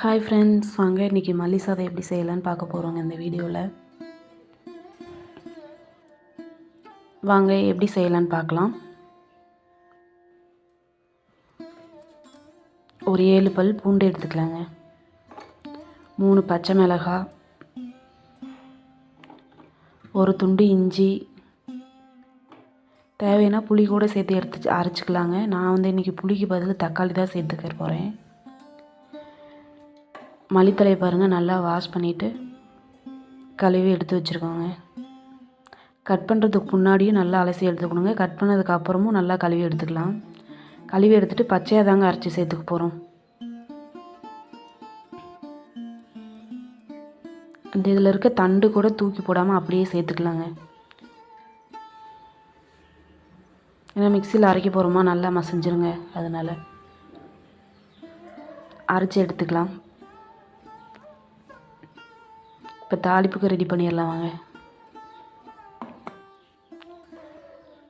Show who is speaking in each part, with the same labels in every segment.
Speaker 1: Hi friends வாங்க இன்றைக்கி மல்லி சாதம் எப்படி செய்யலான்னு பார்க்க போகிறோங்க இந்த வீடியோவில் வாங்க எப்படி செய்யலான்னு பார்க்கலாம். ஒரு ஏழு பல் பூண்டு எடுத்துக்கலாங்க. மூணு பச்சை மிளகா ஒரு துண்டு இஞ்சி. தேவைன்னா புளி கூட சேர்த்து எடுத்து அரைச்சிக்கலாங்க. நான் வந்து இன்றைக்கி புளிக்கு பதில் தக்காளி தான் சேர்த்துக்க போகிறேன் மல்லித்தழையை பாருங்கள் நல்லா வாஷ் பண்ணிவிட்டு கழுவி எடுத்து வச்சுருக்கோங்க. கட் பண்ணுறதுக்கு முன்னாடியும் நல்லா அலசி எடுத்துக்கணுங்க. கட் பண்ணதுக்கு அப்புறமும் நல்லா கழுவி எடுத்துக்கலாம். கழுவி எடுத்துகிட்டு பச்சையாக தாங்க அரைச்சி சேர்த்துக்க போகிறோம் இந்த இதில் இருக்க தண்டு கூட தூக்கி போடாமல் அப்படியே சேர்த்துக்கலாங்க. ஏன்னா மிக்சியில் அரைக்க போகிறோமா நல்லா மசிஞ்சிருங்க. அதனால் அரைச்சி எடுத்துக்கலாம். இப்போ தாளிப்புக்கு ரெடி பண்ணிடலாம் வாங்க.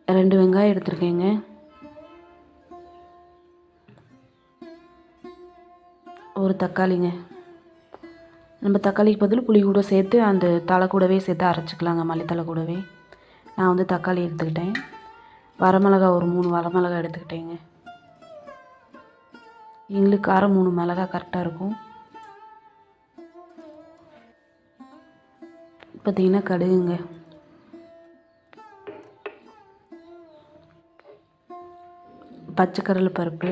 Speaker 1: ரெண்டு வெங்காயம் எடுத்துருக்கேங்க. ஒரு தக்காளிங்க. நம்ம தக்காளிக்கு பதில் புளி கூட சேர்த்து அந்த தலை கூடவே சேர்த்து அரைச்சிக்கலாங்க மல்லித்தலை கூடவே. நான் வந்து தக்காளி எடுத்துக்கிட்டேன். வரமிளகா ஒரு மூணு வரமிளகா எடுத்துக்கிட்டேங்க. எங்களுக்கு காரம் மூணு மிளகா கரெக்டாக இருக்கும். பார்த்திங்கன்னா கடுகுங்க. பச்சைக்கடலை பருப்பு.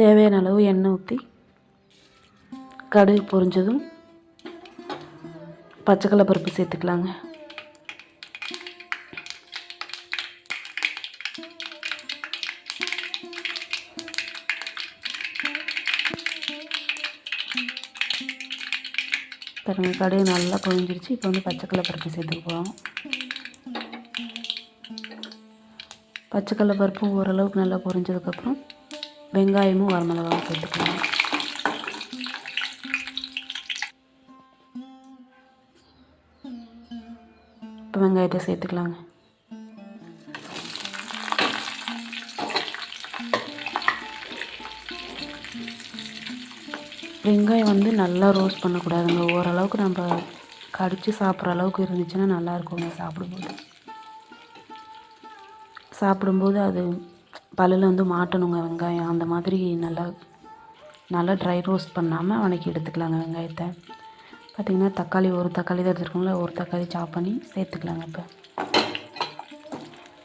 Speaker 1: தேவையான அளவு எண்ணெய் ஊற்றி கடுகு பொரிஞ்சதும் பச்சைக்கடலை பருப்பு சேர்த்துக்கலாங்க. பாருங்கள் கடுகு நல்லா பொழிஞ்சிருச்சு இப்போ வந்து பச்சைக்கடலை பருப்பு சேர்த்துக்க போகிறோம் பச்சைக்கடலை பருப்பும் ஓரளவுக்கு நல்லா பொரிஞ்சதுக்கப்புறம் வெங்காயமும் வரமிளகாவும் சேர்த்துக்கலாம். இப்போ வெங்காயத்தை சேர்த்துக்கலாங்க. வெங்காயம் வந்து நல்லா ரோஸ்ட் பண்ணக்கூடாதுங்க. ஓரளவுக்கு நம்ம கடித்து சாப்பிட்ற அளவுக்கு இருந்துச்சுன்னா நல்லாயிருக்குங்க சாப்பிடும்போது. சாப்பிடும்போது அது பல்லில் வந்து மாட்டணுங்க வெங்காயம். அந்த மாதிரி நல்லா நல்லா ட்ரை ரோஸ்ட் பண்ணாமல் வணக்கி எடுத்துக்கலாங்க வெங்காயத்தை. பார்த்திங்கன்னா தக்காளி ஒரு தக்காளி தான் எடுத்துருக்கோங்களா ஒரு தக்காளி சாப் பண்ணி சேர்த்துக்கலாங்க இப்போ.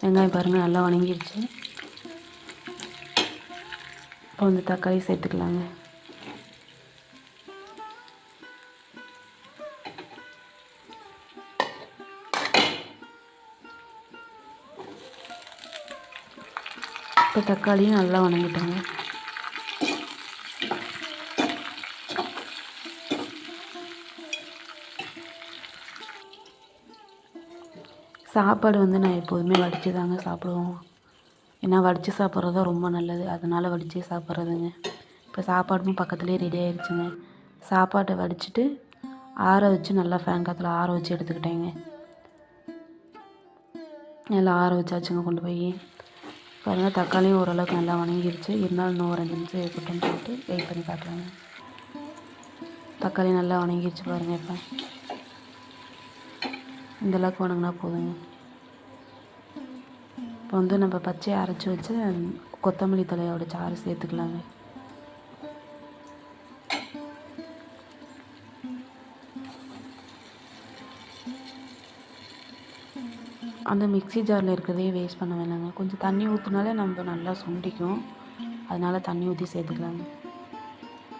Speaker 1: வெங்காயம் பாருங்கள் நல்லா வணங்கிடுச்சு இப்போ வந்து தக்காளி சேர்த்துக்கலாங்க. இப்போ தக்காளியும் நல்லா வணங்கிட்டோங்க. சாப்பாடு வந்து நான் எப்போதுமே வடித்து தாங்க சாப்பிடுவோம். ஏன்னா வடித்து சாப்பிட்றது தான் ரொம்ப நல்லது. அதனால் வடித்து சாப்பிட்றதுங்க. இப்போ சாப்பாடும் பக்கத்துலேயே ரெடி ஆயிடுச்சுங்க. சாப்பாட்டை வடிச்சிட்டு ஆற வச்சு நல்லா ஃபேன் காற்றுல ஆற வச்சு எடுத்துக்கிட்டேங்க. நல்லா ஆற வச்சாச்சுங்க கொண்டு போய். பாருங்கள் தக்காளியும் ஓரளவுக்கு நல்லா வணங்கிருச்சு. இருந்தாலும் இன்னும் ஒரு அஞ்சு நிமிஷம் இருக்கட்டும்னு சொல்லிட்டு வெயிட் பண்ணி பார்க்கலாங்க. தக்காளி நல்லா வணங்கிருச்சு பாருங்கள் இப்போ. இந்தளவுக்கு வணங்கினா போதுங்க. இப்போ வந்து நம்ம பச்சையை அரைச்சி வச்சு கொத்தமல்லி தலையோட சாறு சேர்த்துக்கலாங்க. அந்த மிக்ஸி ஜாரில் இருக்கிறதே வேஸ்ட் பண்ண வேணாங்க. கொஞ்சம் தண்ணி ஊற்றினாலே நம்ம நல்லா சுண்டிக்கும். அதனால் தண்ணி ஊற்றி சேர்த்துக்கலாங்க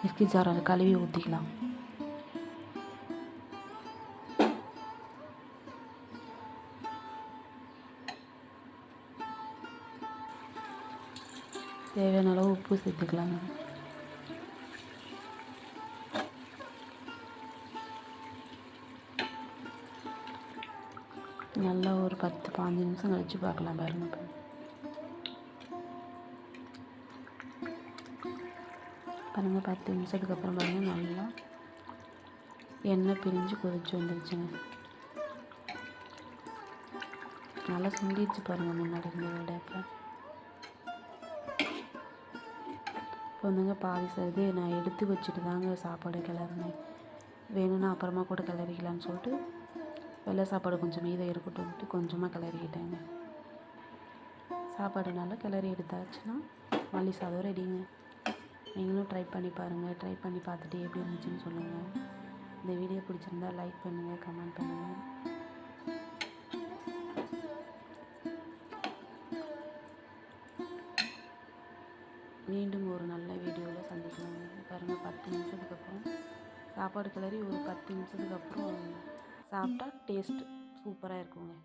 Speaker 1: மிக்ஸி ஜார் அதை கழுவி ஊற்றிக்கலாம் தேவையான அளவு உப்பு சேர்த்துக்கலாங்க. நல்லா ஒரு பத்து பாஞ்சு நிமிஷம் கழித்து பார்க்கலாம் பாருங்கள் இப்போ. பாருங்கள் பத்து நிமிஷத்துக்கு அப்புறம் பாருங்கள் நல்லா எண்ணெய் பிரிஞ்சு கொதிச்சு வந்துருச்சுங்க. நல்லா சுண்டிடுச்சு பாருங்கள் முன்னாடி இருந்ததோட விட இப்போ இப்போ வந்துங்க பாதி ச இது நான் எடுத்து வச்சுட்டு தாங்க சாப்பாடு கிளறினேன். வேணும்னா அப்புறமா கூட கிளறிக்கலான்னு சொல்லிட்டு வெள்ளை சாப்பாடு கொஞ்சம் மீதம் இருக்கட்டும்ட்டு கொஞ்சமாக கிளறிக்கிட்டேங்க. சாப்பாடு நல்லா கிளறி எடுத்தாச்சுன்னா மல்லி சாதம் ரெடிங்க. நீங்களும் ட்ரை பண்ணி பாருங்கள் ட்ரை பண்ணி பார்த்துட்டு எப்படி இருந்துச்சுன்னு சொல்லுங்கள் இந்த வீடியோ பிடிச்சிருந்தா லைக் பண்ணுங்கள் கமெண்ட் பண்ணுங்கள் மீண்டும் ஒரு நல்ல வீடியோவில் சந்திக்கலாங்க பாருங்கள் பத்து நிமிஷத்துக்கு அப்புறம் சாப்பாடு கிளறி ஒரு பத்து நிமிஷத்துக்கு அப்புறம் சாப்பிட்டா டேஸ்ட் சூப்பராக இருக்குங்க